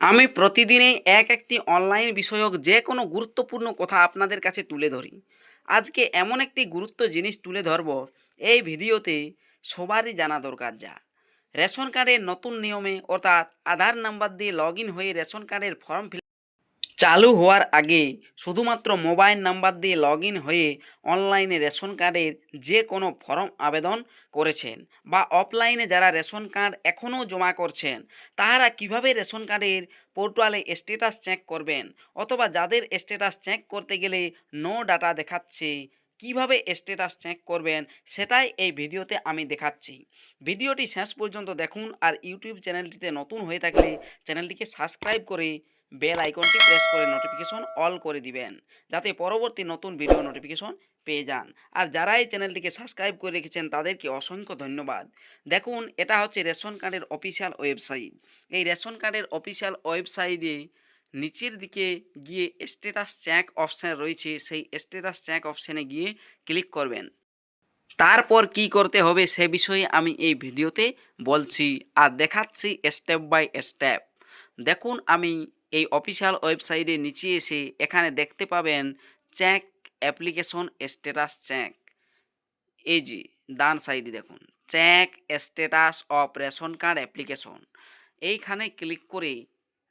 আমি প্রতিদিনই এক একটি অনলাইন বিষয়ক যে কোনো গুরুত্বপূর্ণ কথা আপনাদের কাছে তুলে ধরি। আজকে এমন একটি গুরুত্ব জিনিস তুলে ধরব, এই ভিডিওতে সবারই জানা দরকার যা। রেশন কার্ডের নতুন নিয়মে অর্থাৎ আধার নাম্বার দিয়ে লগ হয়ে রেশন কার্ডের ফর্ম ফিল চালু হওয়ার আগে শুধুমাত্র মোবাইল নাম্বার দিয়ে লগ হয়ে অনলাইনে রেশন কার্ডের যে কোনো ফর্ম আবেদন করেছেন বা অফলাইনে যারা রেশন কার্ড এখনও জমা করছেন, তাহারা কীভাবে রেশন কার্ডের পোর্টালে স্ট্যাটাস চেক করবেন অথবা যাদের স্ট্যাটাস চেক করতে গেলে নো ডাটা দেখাচ্ছে, কীভাবে স্ট্যাটাস চেক করবেন সেটাই এই ভিডিওতে আমি দেখাচ্ছি। ভিডিওটি শেষ পর্যন্ত দেখুন আর ইউটিউব চ্যানেলটিতে নতুন হয়ে থাকলে চ্যানেলটিকে সাবস্ক্রাইব করে বেল আইকনটি প্রেস করে নোটিফিকেশন অল করে দিবেন, যাতে পরবর্তী নতুন ভিডিও নোটিফিকেশন পেয়ে যান। আর যারা এই চ্যানেলটিকে সাবস্ক্রাইব করে রেখেছেন, তাদেরকে অসংখ্য ধন্যবাদ। দেখুন, এটা হচ্ছে রেশন কার্ডের অফিসিয়াল ওয়েবসাইট এই রেশন কার্ডের অফিসিয়াল ওয়েবসাইটে নিচের দিকে গিয়ে স্ট্যাটাস চেক অপশান রয়েছে। সেই স্ট্যাটাস চেক অপশানে গিয়ে ক্লিক করবেন। তারপর কি করতে হবে সে বিষয়ে আমি এই ভিডিওতে বলছি। আর দেখাচ্ছি স্টেপ বাই স্টেপ দেখুন, আমি এই অফিসিয়াল ওয়েবসাইটে নিচে এসে এখানে দেখতে পাবেন চেক অ্যাপ্লিকেশন স্ট্যাটাস চেক। এই যে, ডান সাইডে দেখুন, check status of ration card application. এইখানে ক্লিক করে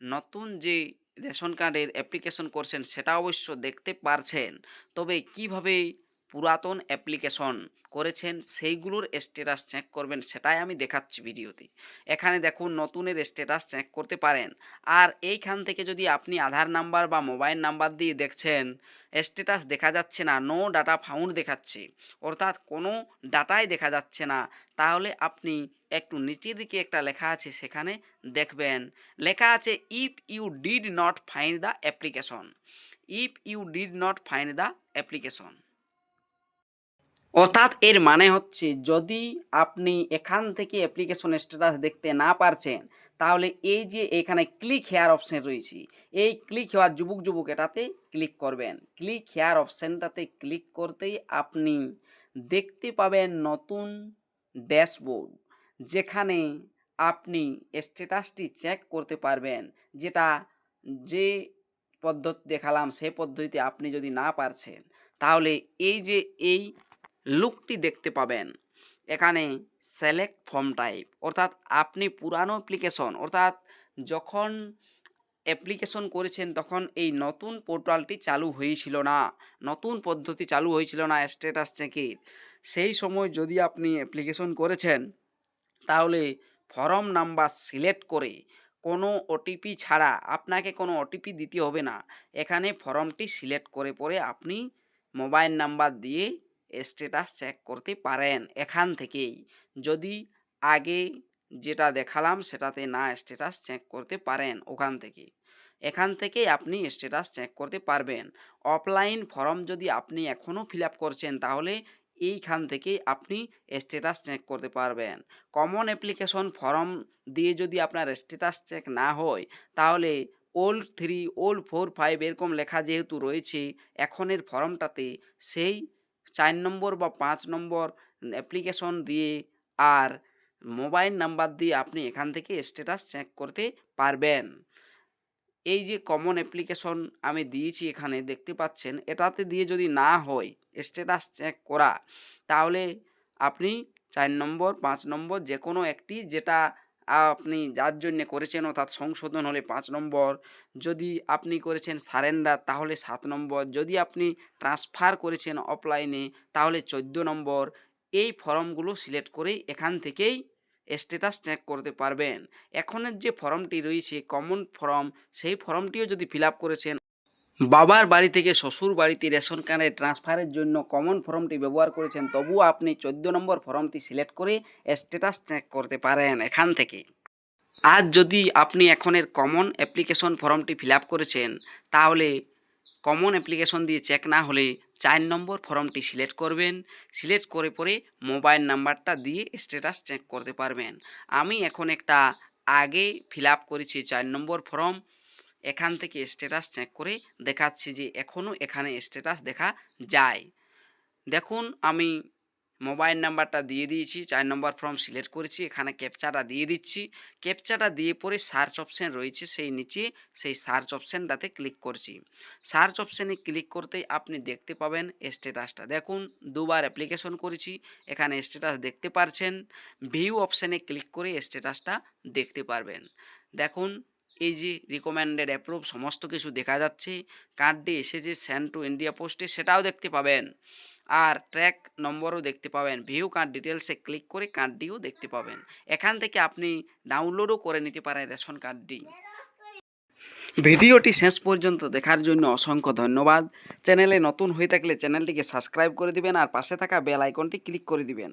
নতুন যে রেশন কার্ডের অ্যাপ্লিকেশন করছেন সেটা অবশ্য দেখতে পারছেন। তবে কীভাবে পুরাতন অ্যাপ্লিকেশন করেছেন, সেইগুলোর স্ট্যাটাস চেক করবেন, সেটাই আমি দেখাচ্ছি ভিডিওতে। এখানে দেখুন, নতুনের স্ট্যাটাস চেক করতে পারেন। আর এইখান থেকে যদি আপনি আধার নাম্বার বা মোবাইল নাম্বার দিয়ে দেখছেন স্ট্যাটাস দেখা যাচ্ছে না নো ডাটা ফাউন্ড দেখাচ্ছে, অর্থাৎ কোনো ডাটাই দেখা যাচ্ছে না, তাহলে আপনি একটু নিচের দিকে একটা লেখা আছে, সেখানে দেখবেন। লেখা আছে if you did not find the application if you did not find the application অর্থাৎ এর মানে হচ্ছে যদি আপনি এখান থেকে অ্যাপ্লিকেশন স্ট্যাটাস দেখতে না পারছেন, তাহলে এই যে এখানে ক্লিক হেয়ার অপশন রয়েছে, এই ক্লিক হেয়ার যুবক যুবক এটাতে ক্লিক করবেন ক্লিক হেয়ার অপশানটাতে ক্লিক করতেই আপনি দেখতে পাবেন নতুন ড্যাশবোর্ড যেখানে আপনি স্ট্যাটাসটি চেক করতে পারবেন। যেটা যে পদ্ধতি দেখালাম, সে পদ্ধতিতে আপনি যদি না পারছেন, তাহলে এই যে এই লুকটি দেখতে পাবেন। এখানে সেলেক্ট ফর্ম টাইপ অর্থাৎ আপনি পুরানো অ্যাপ্লিকেশন অর্থাৎ যখন অ্যাপ্লিকেশন করেছেন তখন এই নতুন পোর্টালটি চালু হয়েছিল না, নতুন পদ্ধতি চালু হয়েছিল না স্ট্যাটাস চেকের সেই সময় যদি আপনি অ্যাপ্লিকেশন করেছেন, তাহলে ফর্ম নাম্বার সিলেক্ট করে কোনো ওটিপি ছাড়া আপনাকে কোনো ওটিপি দিতে হবে না। এখানে ফর্মটি সিলেক্ট করে পরে আপনি মোবাইল নাম্বার দিয়ে স্ট্যাটাস চেক করতে পারেন এখান থেকেই। যদি আগে যেটা দেখালাম সেটাতে না স্ট্যাটাস চেক করতে পারেন ওখান থেকে। এখান থেকেই আপনি স্ট্যাটাস চেক করতে পারবেন। অফলাইন ফর্ম যদি আপনি এখনও ফিল করছেন তাহলে এইখান থেকেই আপনি স্ট্যাটাস চেক করতে পারবেন। কমন অ্যাপ্লিকেশন ফর্ম দিয়ে যদি আপনার স্ট্যাটাস চেক না হয়, তাহলে old three old four five এরকম লেখা যেহেতু রয়েছে, এখনের ফর্মটাতে সেই চার নম্বর বা পাঁচ নম্বর অ্যাপ্লিকেশন দিয়ে আর মোবাইল নাম্বার দিয়ে আপনি এখান থেকে স্ট্যাটাস চেক করতে পারবেন। এই যে কমন অ্যাপ্লিকেশন আমি দিয়েছি এখানে দেখতে পাচ্ছেন, এটাতে দিয়ে যদি না হয় স্ট্যাটাস চেক করা, তাহলে আপনি চার নম্বর, পাঁচ নম্বর যে কোনো একটি যেটা আপনি যার জন্য করেছেন অর্থাৎ সংশোধন হলে পাঁচ নম্বর, যদি আপনি করেছেন সারেন্ডার তাহলে সাত নম্বর, যদি আপনি ট্রান্সফার করেছেন অফলাইনে তাহলে চোদ্দ নম্বর। এই ফর্মগুলো সিলেক্ট করেই এখান থেকেই স্ট্যাটাস চেক করতে পারবেন। এখনের যে ফর্মটি রয়েছে কমন ফর্ম সেই ফর্মটিও যদি ফিল করেছেন বাবার বাড়ি থেকে শ্বশুর বাড়িতে রেশন কার্ডে ট্রান্সফারের জন্য কমন ফর্মটি ব্যবহার করেছেন তবুও আপনি চোদ্দ নম্বর ফর্মটি সিলেক্ট করে স্ট্যাটাস চেক করতে পারেন এখান থেকে। আজ যদি আপনি এখনের কমন অ্যাপ্লিকেশন ফর্মটি ফিল করেছেন, তাহলে কমন অ্যাপ্লিকেশন দিয়ে চেক না হলে চার নম্বর ফর্মটি সিলেক্ট করবেন। সিলেক্ট করে পরে মোবাইল নাম্বারটা দিয়ে স্ট্যাটাস চেক করতে পারবেন। আমি এখন একটা আগে ফিল করেছি চার নম্বর ফর্ম এখান থেকে স্ট্যাটাস চেক করে দেখাচ্ছি যে এখনও এখানে স্ট্যাটাস দেখা যায়। দেখুন, আমি মোবাইল নাম্বারটা দিয়ে দিয়েছি, চার নম্বর ফর্ম সিলেক্ট করেছি, এখানে ক্যাপচাটা দিয়ে দিচ্ছি। ক্যাপচাটা দিয়ে পরে সার্চ অপশান রয়েছে, সেই নিচে সেই সার্চ অপশানটাতে ক্লিক করছি। সার্চ অপশানে ক্লিক করতেই আপনি দেখতে পাবেন স্ট্যাটাসটা দেখুন, দুবার অ্যাপ্লিকেশন করেছি, এখানে স্ট্যাটাস দেখতে পারছেন। ভিউ অপশানে ক্লিক করে স্ট্যাটাসটা দেখতে পারবেন। দেখুন এই যে রিকমেন্ডেড অ্যাপ্রুভ সমস্ত কিছু দেখা যাচ্ছে কার্ডটি এসেছে সেন্ড টু ইন্ডিয়া পোস্টে সেটাও দেখতে পাবেন। আর ট্র্যাক নম্বরও দেখতে পাবেন ভিউ কার্ড ডিটেলসে ক্লিক করে কার্ডটিও দেখতে পাবেন। এখান থেকে আপনি ডাউনলোডও করে নিতে পারেন রেশন কার্ডটি ভিডিওটি শেষ পর্যন্ত দেখার জন্য অসংখ্য ধন্যবাদ। চ্যানেলে নতুন হয়ে থাকলে চ্যানেলটিকে সাবস্ক্রাইব করে দিবেন আর পাশে থাকা বেল আইকনটি ক্লিক করে দিবেন।